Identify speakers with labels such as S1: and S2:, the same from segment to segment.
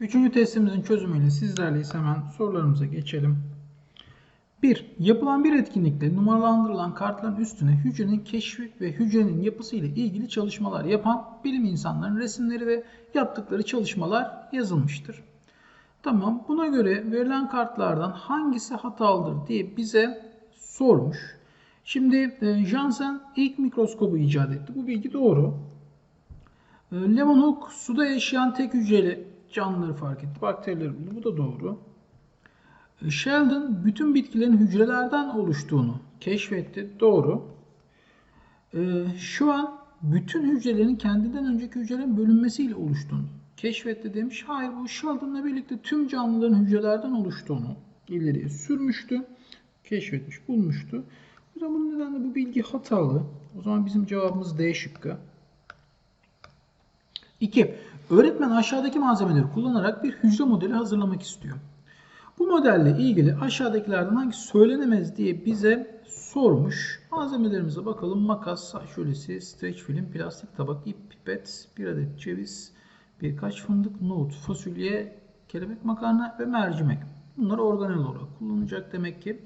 S1: Üçüncü testimizin çözümüyle sizlerleyiz. Hemen sorularımıza geçelim. 1. Yapılan bir etkinlikte numaralandırılan kartların üstüne hücrenin keşfi ve hücrenin yapısı ile ilgili çalışmalar yapan bilim insanlarının resimleri ve yaptıkları çalışmalar yazılmıştır. Tamam. Buna göre verilen kartlardan hangisi hatalıdır diye bize sormuş. Şimdi e, Janssen ilk mikroskobu icat etti. Bu bilgi doğru. E, Leeuwenhoek suda yaşayan tek hücreli canlıları fark etti. Bakterileri buldu. Bu da doğru. E, Sheldon bütün bitkilerin hücrelerden oluştuğunu keşfetti. Doğru. E, Şu an bütün hücrelerin kendinden önceki hücrelerin bölünmesiyle oluştuğunu keşfetti demiş. Hayır bu Sheldon'la birlikte tüm canlıların hücrelerden oluştuğunu ileriye sürmüştü. Keşfetmiş, bulmuştu. O zaman bu nedenle bu bilgi hatalı. O zaman bizim cevabımız D şıkkı. 2. Öğretmen aşağıdaki malzemeleri kullanarak bir hücre modeli hazırlamak istiyor. Bu modelle ilgili aşağıdakilerden hangisi söylenemez diye bize sormuş. Malzemelerimize bakalım. Makas, saç şölesi, streç film, plastik tabak, ip, pipet, bir adet ceviz, birkaç fındık, nohut, fasulye, kelebek makarna ve mercimek. Bunları organel olarak kullanacak demek ki.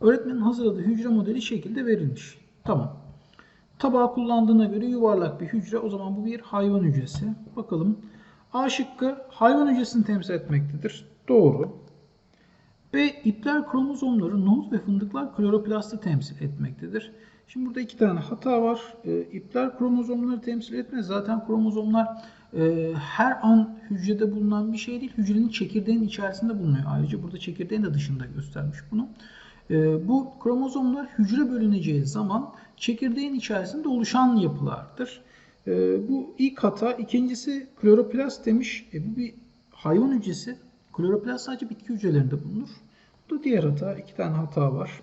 S1: Öğretmenin hazırladığı hücre modeli şekilde verilmiş. Tamam. Tabağı kullandığına göre yuvarlak bir hücre. O zaman bu bir hayvan hücresi. Bakalım. A şıkkı hayvan hücresini temsil etmektedir. Doğru. B ipler kromozomları, nohut ve fındıklar kloroplasti temsil etmektedir. Şimdi burada iki tane hata var. E, ipler kromozomları temsil etmez. Zaten kromozomlar e, her an hücrede bulunan bir şey değil. Hücrenin çekirdeğin içerisinde bulunuyor. Ayrıca burada çekirdeğin de dışında göstermiş bunu. E, bu kromozomlar hücre bölüneceği zaman çekirdeğin içerisinde oluşan yapılardır. E, bu ilk hata. İkincisi kloroplast demiş. E, bu bir hayvan hücresi. Kloroplast sadece bitki hücrelerinde bulunur. Bu da diğer hata. İki tane hata var.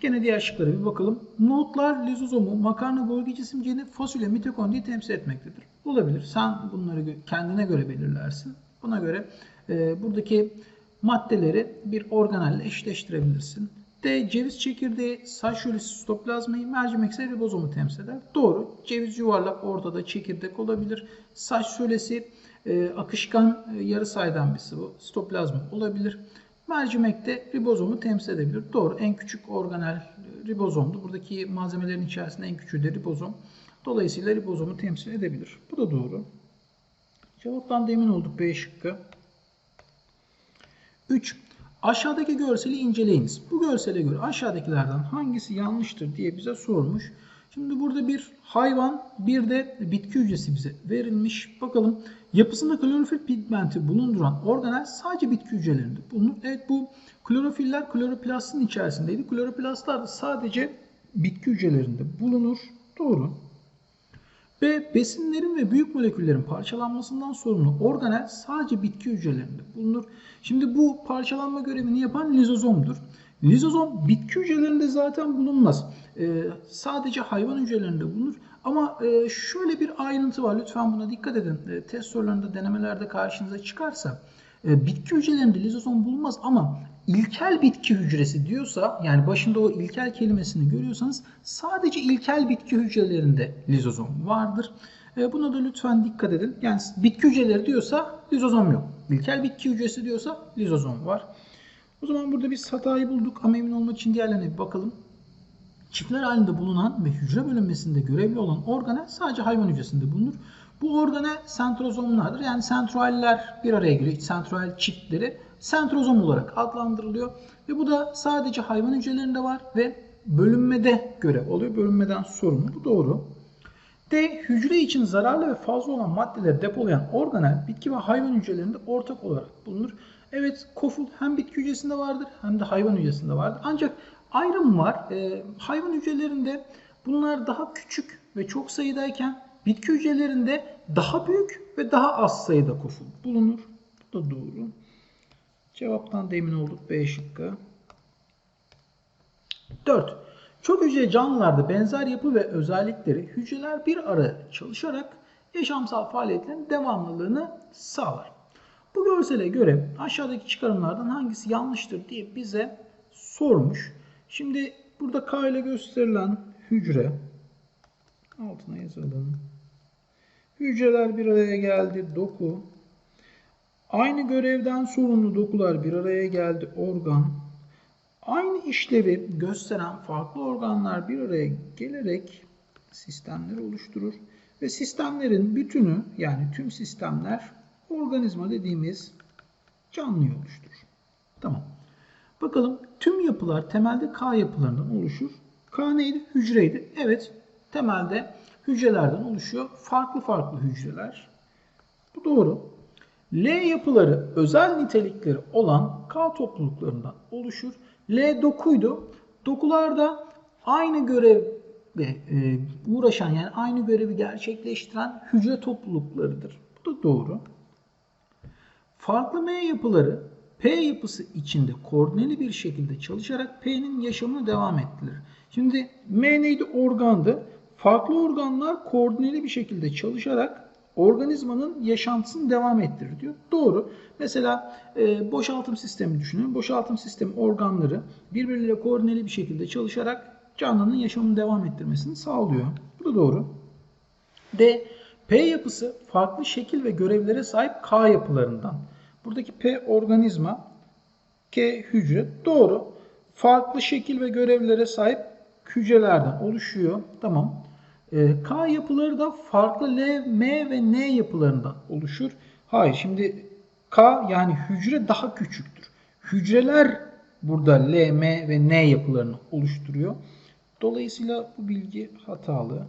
S1: Gene diğer şıklara bir bakalım. Notlar lizozomu, makarna Golgi cisimciğini, fasulye mitokondriyi temsil etmektedir. Olabilir. Sen bunları kendine göre belirlersin. Buna göre e, buradaki maddeleri bir organelle eşleştirebilirsin. D. Ceviz çekirdeği, saç şölesi sitoplazmayı, mercimek ise ribozomu temsil eder. Doğru. Ceviz yuvarlak ortada çekirdek olabilir. Saç şölesi e, akışkan e, yarı saydam bir sıvı. Sitoplazma olabilir. Mercimek de ribozomu temsil edebilir. Doğru. En küçük organel e, ribozomdu. Buradaki malzemelerin içerisinde en küçüğü de ribozom. Dolayısıyla ribozomu temsil edebilir. Bu da doğru. Cevaptan da emin olduk B şıkkı. 3. Aşağıdaki görseli inceleyiniz. Bu görsele göre aşağıdakilerden hangisi yanlıştır diye bize sormuş. Şimdi burada bir hayvan, bir de bitki hücresi bize verilmiş. Bakalım yapısında klorofil pigmenti bulunduran organel sadece bitki hücrelerinde bulunur. Evet bu klorofiller kloroplastin içerisindeydi. Kloroplastlar da sadece bitki hücrelerinde bulunur. Doğru. B. Besinlerin ve büyük moleküllerin parçalanmasından sorumlu organel sadece bitki hücrelerinde bulunur. Şimdi bu parçalanma görevini yapan lizozomdur. Lizozom bitki hücrelerinde zaten bulunmaz. Ee, sadece hayvan hücrelerinde bulunur. Ama e, şöyle bir ayrıntı var. Lütfen buna dikkat edin. E, test sorularında, denemelerde karşınıza çıkarsa e, bitki hücrelerinde lizozom bulunmaz ama ilkel bitki hücresi diyorsa yani başında o ilkel kelimesini görüyorsanız sadece ilkel bitki hücrelerinde lizozom vardır. E, buna da lütfen dikkat edin. Yani bitki hücreleri diyorsa lizozom yok. İlkel bitki hücresi diyorsa lizozom var. O zaman burada biz hatayı bulduk ama emin olmak için diğerlerine bir bakalım. Çiftler halinde bulunan ve hücre bölünmesinde görevli olan organel sadece hayvan hücresinde bulunur. Bu organel sentrozomlardır. Yani sentroaller bir araya geliyor. Sentroal çiftleri sentrozom olarak adlandırılıyor. Ve bu da sadece hayvan hücrelerinde var ve bölünmede görev oluyor. Bölünmeden sorumlu. Bu doğru. D. Hücre için zararlı ve fazla olan maddeleri depolayan organel bitki ve hayvan hücrelerinde ortak olarak bulunur. Evet koful hem bitki hücresinde vardır hem de hayvan hücresinde vardır. Ancak ayrım var. Ee, hayvan hücrelerinde bunlar daha küçük ve çok sayıdayken bitki hücrelerinde daha büyük ve daha az sayıda koful bulunur. Bu da doğru. Cevaptan da emin olduk B şıkkı. 4. Çok hücreli canlılarda benzer yapı ve özellikleri hücreler bir araya çalışarak yaşamsal faaliyetlerin devamlılığını sağlar. Bu görsele göre aşağıdaki çıkarımlardan hangisi yanlıştır diye bize sormuş. Şimdi burada K ile gösterilen hücre altına yazalım. Hücreler bir araya geldi. Doku. Aynı görevden sorumlu dokular bir araya geldi. Organ. Aynı işlevi gösteren farklı organlar bir araya gelerek sistemleri oluşturur. Ve sistemlerin bütünü yani tüm sistemler organizma dediğimiz canlıyı oluşturur. Tamam. Bakalım tüm yapılar temelde K yapılarından oluşur. K neydi? Hücreydi. Evet temelde hücrelerden oluşuyor. Farklı farklı hücreler. Bu doğru. L yapıları özel nitelikleri olan K topluluklarından oluşur. L dokuydu. Dokularda aynı görevle e, uğraşan yani aynı görevi gerçekleştiren hücre topluluklarıdır. Bu da doğru. Farklı M yapıları P yapısı içinde koordineli bir şekilde çalışarak P'nin yaşamını devam ettirir. Şimdi M neydi? Organdı. Farklı organlar koordineli bir şekilde çalışarak organizmanın yaşantısını devam ettirir diyor. Doğru. Mesela e, boşaltım sistemi düşünün. Boşaltım sistemi organları birbirleriyle koordineli bir şekilde çalışarak canlının yaşamını devam ettirmesini sağlıyor. Bu da doğru. D. P yapısı farklı şekil ve görevlere sahip K yapılarından. Buradaki P organizma, K hücre. Doğru. Farklı şekil ve görevlere sahip hücrelerden oluşuyor. Tamam. Ee, K yapıları da farklı L, M ve N yapılarından oluşur. Hayır şimdi K yani hücre daha küçüktür. Hücreler burada L, M ve N yapılarını oluşturuyor. Dolayısıyla bu bilgi hatalı.